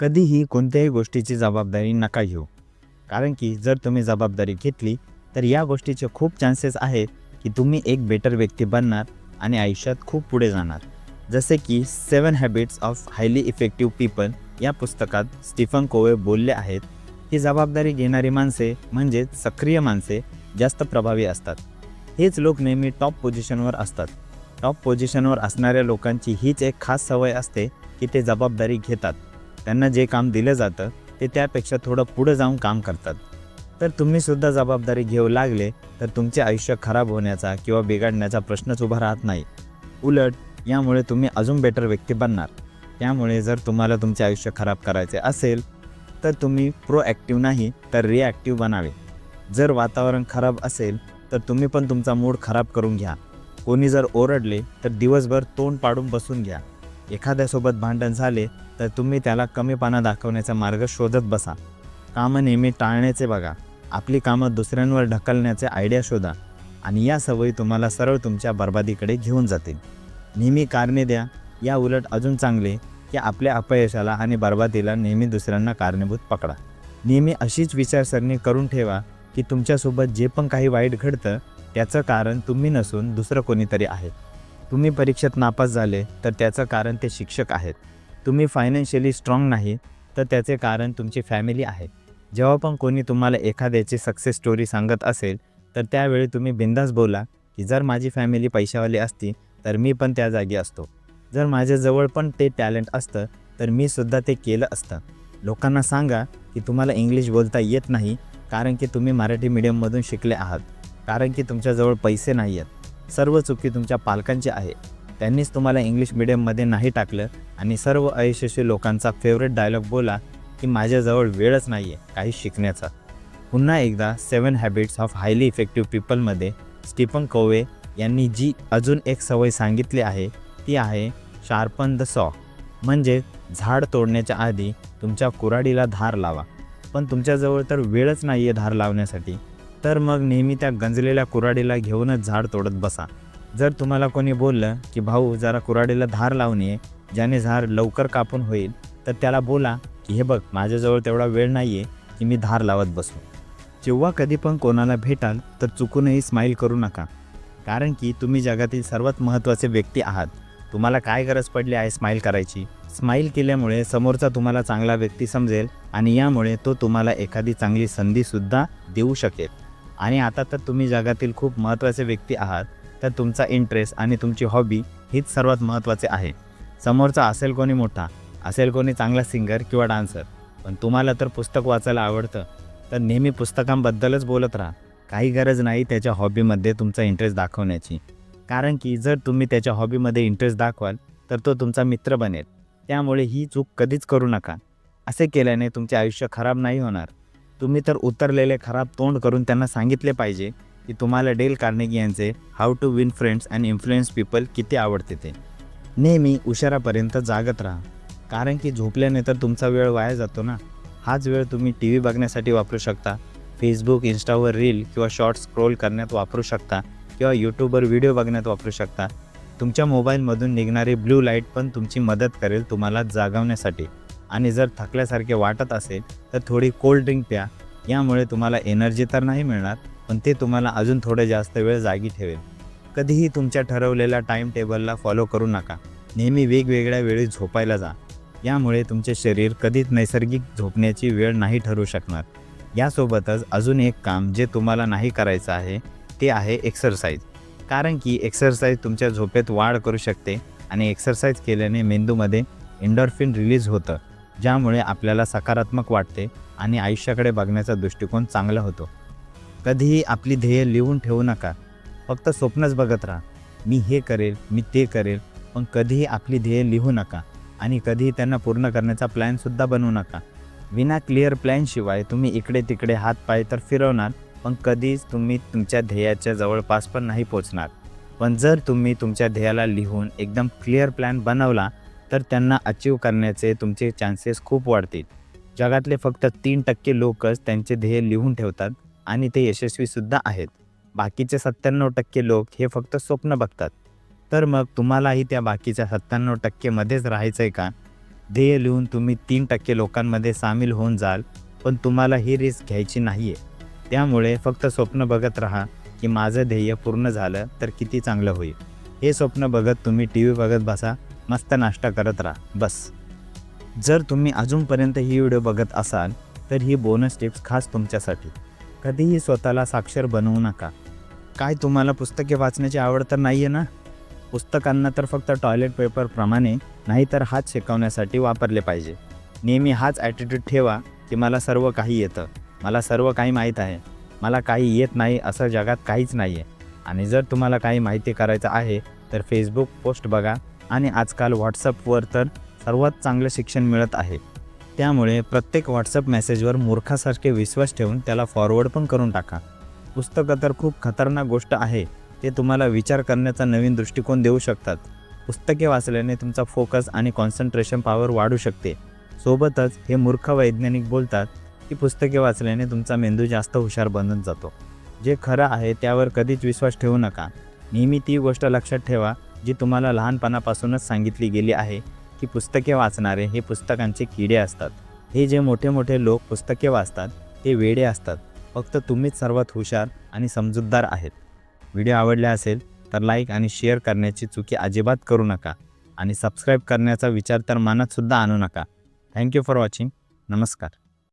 कधीही कोणत्याही गोष्टीची जबाबदारी नका घेऊ. कारण की जर तुम्ही जबाबदारी घेतली तर या गोष्टीचे खूप चान्सेस आहेत की तुम्ही एक बेटर व्यक्ती बनणार आणि आयुष्यात खूप पुढे जाणार. जसे की seven habits of highly effective people या पुस्तकात स्टीफन कोवे बोलले आहेत की जबाबदारी घेणारी माणसे म्हणजेच सक्रिय माणसे जास्त प्रभावी असतात. हेच लोक नेहमी टॉप पोझिशनवर असतात. टॉप पोझिशनवर असणाऱ्या लोकांची हीच एक खास सवय असते की ते जबाबदारी घेतात. त्यांना जे काम दिलं जातं ते त्यापेक्षा थोडं पुढं जाऊन काम करतात. तर तुम्हीसुद्धा जबाबदारी घेऊ लागले तर तुमचे आयुष्य खराब होण्याचा किंवा बिघडण्याचा प्रश्नच उभा राहत नाही. उलट यामुळे तुम्ही अजून बेटर व्यक्ती बनणार. त्यामुळे जर तुम्हाला तुमचे आयुष्य खराब करायचे असेल तर तुम्ही प्रोॲक्टिव्ह नाही तर रिॲक्टिव्ह बनावे. जर वातावरण खराब असेल तर तुम्ही पण तुमचा मूड खराब करून घ्या. कोणी जर ओरडले तर दिवसभर तोंड पाडून बसून घ्या. एखाद्यासोबत भांडण झाले तर तुम्ही त्याला कमीपणा दाखवण्याचा मार्ग शोधत बसा. कामं नेहमी टाळण्याचे बघा. आपली कामं दुसऱ्यांवर ढकलण्याचे आयडिया शोधा. आणि या सवयी तुम्हाला सरळ तुमच्या बर्बादीकडे घेऊन जातील. नेहमी कारणे द्या. या उलट अजून चांगले की आपल्या अपयशाला आणि बर्बादीला नेहमी दुसऱ्यांना कारणीभूत पकडा. नेहमी अशीच विचारसरणी करून ठेवा की तुमच्यासोबत जे पण काही वाईट घडतं त्याचं कारण तुम्ही नसून दुसरं कोणीतरी आहे. तुम्ही परीक्षेत नापास झाले तर त्याचं कारण ते शिक्षक आहेत. तुम्ही फायनान्शियली स्ट्रॉंग नाही तर त्याचे कारण तुमची फॅमिली आहे. जेव्हा पण कोणी तुम्हाला एखाद्याची सक्सेस स्टोरी सांगत असेल तर त्यावेळी तुम्ही बिंदास बोला की जर माझी फॅमिली पैशावाली असती तर मी पण त्या जागी असतो. जर माझ्याजवळ पण ते टॅलेंट असतं तर मी सुद्धा ते केलं असतं. लोकांना सांगा की तुम्हाला इंग्लिश बोलता येत नाही कारण की तुम्ही मराठी मीडियममधून शिकले आहात. कारण की तुमच्याजवळ पैसे नाही आहेत. सर्व चुकी तुमच्या पालकांची आहे. त्यांनीच तुम्हाला इंग्लिश मिडियममध्ये नाही टाकलं आणि सर्व अयशस्वी लोकांचा फेवरेट डायलॉग बोला की माझ्याजवळ वेळच नाही आहे काही शिकण्याचा. पुन्हा एकदा seven habits of highly effective पीपलमध्ये Stephen Covey यांनी जी अजून एक सवय सांगितली आहे ती आहे शार्पन द सॉ. म्हणजे झाड तोडण्याच्या आधी तुमच्या कुऱ्हाडीला धार लावा. पण तुमच्याजवळ तर वेळच नाही आहे धार लावण्यासाठी. तर मग नेहमी त्या गंजलेल्या कुऱ्हाडीला घेऊनच झाड तोडत बसा. जर तुम्हाला कोणी बोललं की भाऊ जरा कुऱ्हाडीला धार लावणे ज्याने झाड लवकर कापून होईल तर त्याला बोला की हे बघ माझ्याजवळ तेवढा वेळ नाही आहे की मी धार लावत बसू. जेव्हा कधी पण कोणाला भेटाल तर चुकूनही स्माईल करू नका. कारण की तुम्ही जगातील सर्वात महत्त्वाचे व्यक्ती आहात. तुम्हाला काय गरज पडली आहे स्माईल करायची? स्माईल केल्यामुळे समोरचा तुम्हाला चांगला व्यक्ती समजेल आणि यामुळे तो तुम्हाला एखादी चांगली संधीसुद्धा देऊ शकेल. आणि आता तर तुम्ही जगातील खूप महत्त्वाचे व्यक्ती आहात. तर तुमचा इंटरेस्ट आणि तुमची हॉबी हीच सर्वात महत्त्वाचे आहे. समोरचा असेल कोणी मोठा असेल कोणी चांगला सिंगर किंवा डान्सर पण तुम्हाला तर पुस्तक वाचायला आवडतं तर नेहमी पुस्तकांबद्दलच बोलत राहा. काही गरज नाही त्याच्या हॉबीमध्ये तुमचा इंटरेस्ट दाखवण्याची. कारण की जर तुम्ही त्याच्या हॉबीमध्ये इंटरेस्ट दाखवाल तर तो तुमचा मित्र बनेल. त्यामुळे ही चूक कधीच करू नका. असे केल्याने तुमचे आयुष्य खराब नाही होणार. तुम्ही तर उतरलेले खराब तोंड करून त्यांना सांगितले पाहिजे की तुम्हाला डेल कार्नेगी यांचे how to win friends and influence people किती आवडते ते. नेहमी उशिरापर्यंत जागत राहा. कारण की झोपल्याने तर तुमचा वेळ वाया जातो ना. हाच वेळ तुम्ही टी व्ही बघण्यासाठी वापरू शकता. फेसबुक इंस्टावर रील किंवा शॉर्ट्स स्क्रोल करण्यात वापरू शकता. किंवा यूट्यूबवर व्हिडिओ बघण्यात वापरू शकता. तुमच्या मोबाईलमधून निघणारी ब्लू लाइट पण तुमची मदत करेल तुम्हाला जागवण्यासाठी. आणि जर थकल्यासारखे वाटत असेल तर थोडी कोल्ड ड्रिंक प्या. यामुळे तुम्हाला एनर्जी तर नाही मिळणार. पण ते तुम्हाला अजून थोडे जास्त वेळ जागी ठेवेल. कधीही तुमच्या ठरवलेल्या टाईम टेबलला फॉलो करू नका. नेहमी वेगवेगळ्या वेळी झोपायला जा. यामुळे तुमचे शरीर कधीच नैसर्गिक झोपण्याची वेळ नाही ठरू शकणार. यासोबतच अजून एक काम जे तुम्हाला नाही करायचं आहे ते आहे एक्सरसाइज कारण की एक्सरसाइज तुमच्या झोपेत वाढ करू शकते आणि एक्सरसाइज केल्याने मेंदूमध्ये एंडॉर्फिन रिलीज होतं. ज्यामुळे आपल्याला सकारात्मक वाटते आणि आयुष्याकडे बघण्याचा दृष्टिकोन चांगला होतो. कधीही आपली ध्येय लिहून ठेवू नका. फक्त स्वप्नच बघत राहा. मी हे करेल मी ते करेल पण कधीही आपली ध्येय लिहू नका आणि कधीही त्यांना पूर्ण करण्याचा प्लॅनसुद्धा बनवू नका. विना क्लिअर प्लॅनशिवाय तुम्ही इकडे तिकडे हात पाय तर फिरवणार पण कधीच तुम्ही तुमच्या ध्येयाच्या जवळपास पण नाही पोचणार. पण जर तुम्ही तुमच्या ध्येयाला लिहून एकदम क्लिअर प्लॅन बनवला तर त्यांना अचीव करण्याचे तुमचे चान्सेस खूप वाढतील. जगातले फक्त तीन टक्के लोकच त्यांचे ध्येय लिहून ठेवतात. आणि ते यशस्वीसुद्धा आहेत. बाकीचे सत्त्याण्णव टक्के लोक हे फक्त स्वप्न बघतात. तर मग तुम्हालाही त्या बाकीच्या सत्त्याण्णव टक्केमध्येच राहायचं आहे का? ध्येय लिहून तुम्ही तीन टक्के लोकांमध्ये सामील होऊन जाल पण तुम्हाला ही रिस्क घ्यायची नाही आहे त्यामुळे फक्त स्वप्न बघत राहा की माझं ध्येय पूर्ण झालं तर किती चांगलं होईल. हे स्वप्न बघत तुम्ही टी व्ही बघत बसा मस्त नाश्ता करत राहा बस. जर तुम्ही अजूनपर्यंत ही व्हिडिओ बघत असाल तर ही बोनस टिप्स खास तुमच्यासाठी. कधीही स्वतःला साक्षर बनवू नका. काय तुम्हाला पुस्तके वाचण्याची आवड तर नाही आहे ना? पुस्तकांना तर फक्त टॉयलेट पेपरप्रमाणे नाही तर हात शिकवण्यासाठी वापरले पाहिजे. नेहमी हाच ॲटिट्यूड ठेवा की मला सर्व काही येतं. मला सर्व काही माहीत आहे. मला काही येत नाही असं जगात काहीच नाही आहे आणि जर तुम्हाला काही माहिती करायचं आहे तर फेसबुक पोस्ट बघा. आणि आजकाल व्हॉट्सअपवर तर सर्वात चांगलं शिक्षण मिळत आहे. त्यामुळे प्रत्येक व्हॉट्सअप मेसेजवर मूर्खासारखे विश्वास ठेवून त्याला फॉरवर्ड पण करून टाका. पुस्तकं तर खूप खतरनाक गोष्ट आहे ते तुम्हाला विचार करण्याचा नवीन दृष्टिकोन देऊ शकतात. पुस्तके वाचल्याने तुमचा फोकस आणि कॉन्सन्ट्रेशन पॉवर वाढू शकते. सोबतच हे मूर्ख वैज्ञानिक बोलतात की पुस्तके वाचल्याने तुमचा मेंदू जास्त हुशार बनत जातो. जे खरं आहे त्यावर कधीच विश्वास ठेवू नका. नेहमी ती गोष्ट लक्षात ठेवा जी तुम्हाला लहानपणापासूनच सांगितली गेली आहे. की पुस्तके वाचणारे हे पुस्तकांचे किडे असतात. हे जे मोठे मोठे लोक पुस्तके वाचतात ते वेडे असतात. फक्त तुम्हीच सर्वात हुशार आणि समजूतदार आहेत. व्हिडिओ आवडला असेल तर लाईक आणि शेअर करण्याची चुकी अजिबात करू नका. आणि सबस्क्राईब करण्याचा विचार तर मनातसुद्धा आणू नका. Thank you for watching. नमस्कार.